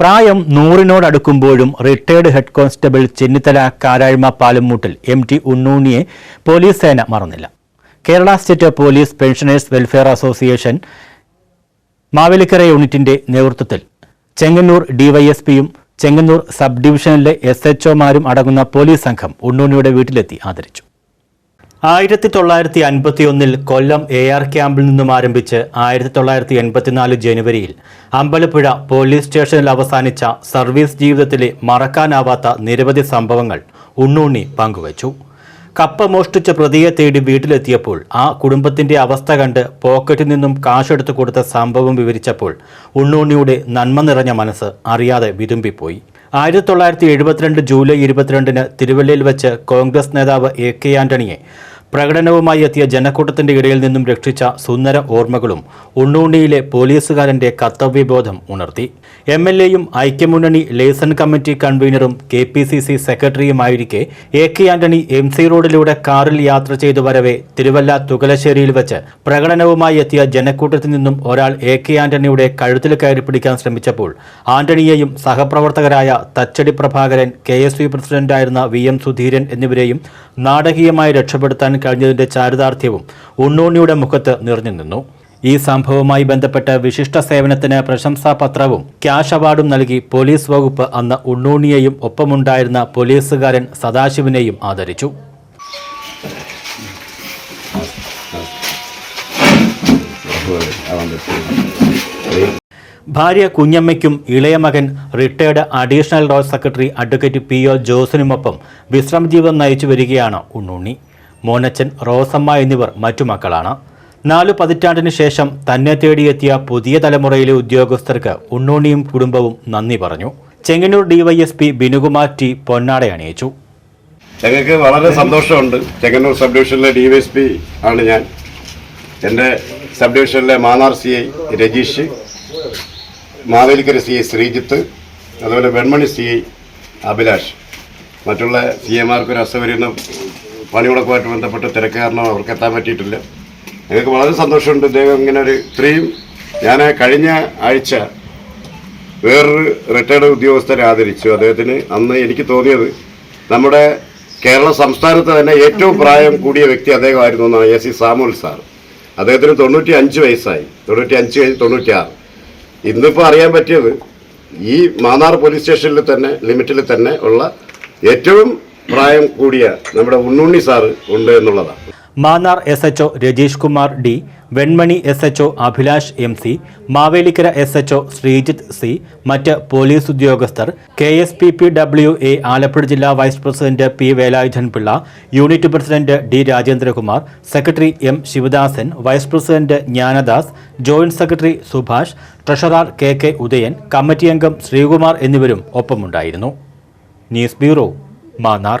പ്രായം നൂറിനോടടുക്കുമ്പോഴും retired head constable Chennithala Karazhma Palamoottil M T ഉണ്ണൂണിയെ police സേന മറന്നില്ല. Kerala state police pensioners welfare association Mavelikkara യൂണിറ്റിന്റെ നേതൃത്വത്തിൽ ചെങ്ങന്നൂർ ഡിവൈഎസ്പിയും ചെങ്ങന്നൂർ സബ് ഡിവിഷനിലെ എസ് എച്ച്ഒമാരും അടങ്ങുന്ന പോലീസ് സംഘം ഉണ്ണൂണിയുടെ വീട്ടിലെത്തി ആദരിച്ചു. ആയിരത്തി തൊള്ളായിരത്തി അൻപത്തിയൊന്നിൽ കൊല്ലം എ ആർ ക്യാമ്പിൽ നിന്നും ആരംഭിച്ച് ആയിരത്തി തൊള്ളായിരത്തി എൺപത്തിനാല് ജനുവരിയിൽ അമ്പലപ്പുഴ പോലീസ് സ്റ്റേഷനിൽ അവസാനിച്ച സർവീസ് ജീവിതത്തിലെ മറക്കാനാവാത്ത നിരവധി സംഭവങ്ങൾ ഉണ്ണൂണ്ണി പങ്കുവച്ചു. കപ്പ മോഷ്ടിച്ച പ്രതിയെ തേടി വീട്ടിലെത്തിയപ്പോൾ ആ കുടുംബത്തിന്റെ അവസ്ഥ കണ്ട് പോക്കറ്റിൽ നിന്നും കാശെടുത്തു കൊടുത്ത സംഭവം വിവരിച്ചപ്പോൾ ഉണ്ണൂണ്ണിയുടെ നന്മ നിറഞ്ഞ മനസ്സ് അറിയാതെ വിതുമ്പിപ്പോയി. ആയിരത്തി തൊള്ളായിരത്തി എഴുപത്തിരണ്ട് ജൂലൈ ഇരുപത്തിരണ്ടിന് തിരുവല്ലയിൽ വെച്ച് കോൺഗ്രസ് നേതാവ് എ കെ ആന്റണിയെ പ്രകടനവുമായി എത്തിയ ജനക്കൂട്ടത്തിന്റെ ഇടയിൽ നിന്നും രക്ഷിച്ച സുന്ദര ഓർമ്മകളും ഉണ്ണൂണിയിലെ പോലീസുകാരന്റെ കർത്തവ്യബോധം ഉണർത്തി. എം എൽ എയും ഐക്യമുന്നണി ലേസൺ കമ്മിറ്റി കൺവീനറും K P C C സെക്രട്ടറിയുമായിരിക്കെ A K Antony M C റോഡിലൂടെ കാറിൽ യാത്ര ചെയ്തു വരവെ തിരുവല്ല തുകലശ്ശേരിയിൽ വെച്ച് പ്രകടനവുമായി എത്തിയ ജനക്കൂട്ടത്തിൽ നിന്നും ഒരാൾ എ കെ ആന്റണിയുടെ കഴുത്തിൽ കയറി പിടിക്കാൻ ശ്രമിച്ചപ്പോൾ ആന്റണിയെയും സഹപ്രവർത്തകരായ Thachadi Prabhakaran K S U പ്രസിഡന്റായിരുന്ന വി എം സുധീരൻ എന്നിവരെയും നാടകീയമായി രക്ഷപ്പെടുത്താൻ കഴിഞ്ഞതിന്റെ ചാരിതാർത്ഥ്യവും ഉണ്ണോണിയുടെ മുഖത്ത് നിറഞ്ഞു നിന്നു. ഈ സംഭവവുമായി ബന്ധപ്പെട്ട് വിശിഷ്ട സേവനത്തിന് പ്രശംസാ പത്രവും ക്യാഷ് അവാർഡും നൽകി പോലീസ് വകുപ്പ് അന്ന് ഉണ്ണൂണിയെയും ഒപ്പമുണ്ടായിരുന്ന പോലീസുകാരൻ സദാശിവനെയും ആദരിച്ചു. ഭാര്യ കുഞ്ഞമ്മയ്ക്കും ഇളയ മകൻ റിട്ടയർഡ് അഡീഷണൽ റോ സെക്രട്ടറി അഡ്വക്കേറ്റ് പി ഒ ജോസിനുമൊപ്പം വിശ്രമജീവിതം നയിച്ചു വരികയാണ് ഉണ്ണുണ്ണി മോനച്ചൻ റോസമ്മ എന്നിവർ മറ്റു മക്കളാണ്. നാലു പതിറ്റാണ്ടിനു ശേഷം തന്നെ തേടിയെത്തിയ പുതിയ തലമുറയിലെ ഉദ്യോഗസ്ഥർക്ക് ഉണ്ണൂണിയും കുടുംബവും നന്ദി പറഞ്ഞു. ചെങ്ങന്നൂർ ഡിവൈഎസ്പി ബിനുകുമാർ ടി പൊന്നാട അണിയിച്ചു. ഞങ്ങൾക്ക് വളരെ സന്തോഷമുണ്ട്. ചെങ്ങന്നൂർ സബ് ഡിവിഷനിലെ ഡി വൈ എസ് പി ആണ് ഞാൻ. എന്റെ സബ് ഡിവിഷനിലെ Mannar C I Rajeesh Mavelikkara C I Sreejith അതുപോലെ വെൺമണി സി ഐ അഭിലാഷ്. മറ്റുള്ള സി എമാർക്കൊരു അസൗകര്യം പണിമുടക്കുമായിട്ട് ബന്ധപ്പെട്ട് തിരക്ക് കാരണം അവർക്ക് എത്താൻ പറ്റിയിട്ടില്ല. ഞങ്ങൾക്ക് വളരെ സന്തോഷമുണ്ട്. ഇദ്ദേഹം ഇങ്ങനെ ഒരു ഇത്രയും ഞാൻ കഴിഞ്ഞ ആഴ്ച വേറൊരു റിട്ടയർഡ് ഉദ്യോഗസ്ഥരെ ആദരിച്ചു. അദ്ദേഹത്തിന് അന്ന് എനിക്ക് തോന്നിയത് നമ്മുടെ കേരള സംസ്ഥാനത്ത് തന്നെ ഏറ്റവും പ്രായം കൂടിയ വ്യക്തി അദ്ദേഹമായിരുന്നു എന്നാണ് എ സി സാമുൽ സാർ. അദ്ദേഹത്തിന് തൊണ്ണൂറ്റി അഞ്ച് വയസ്സായി. തൊണ്ണൂറ്റി അഞ്ച് കഴിഞ്ഞ് തൊണ്ണൂറ്റി ആറ് ഇന്നിപ്പോൾ അറിയാൻ പറ്റിയത് ഈ മാന്നാർ പോലീസ് സ്റ്റേഷനിൽ തന്നെ ലിമിറ്റിൽ തന്നെ ഉള്ള ഏറ്റവും പ്രായം കൂടിയ നമ്മുടെ ഉണ്ണുണ്ണി സാറ് ഉണ്ട് എന്നുള്ളതാണ്. Mannar S H O Rajeesh Kumar D Venmani S H O Abhilash M C Mavelikkara S H O Sreejith C മറ്റ് പോലീസ് ഉദ്യോഗസ്ഥർ K S P P W A Alappuzha ജില്ലാ vice president P Velayudhan Pillai unit president D Rajendrakumar secretary M Sivadasan vice president Jnanadas joint secretary Subhash treasurer K K Udayan committee അംഗം ശ്രീകുമാർ എന്നിവരും ഒപ്പമുണ്ടായിരുന്നു. News bureau Mannar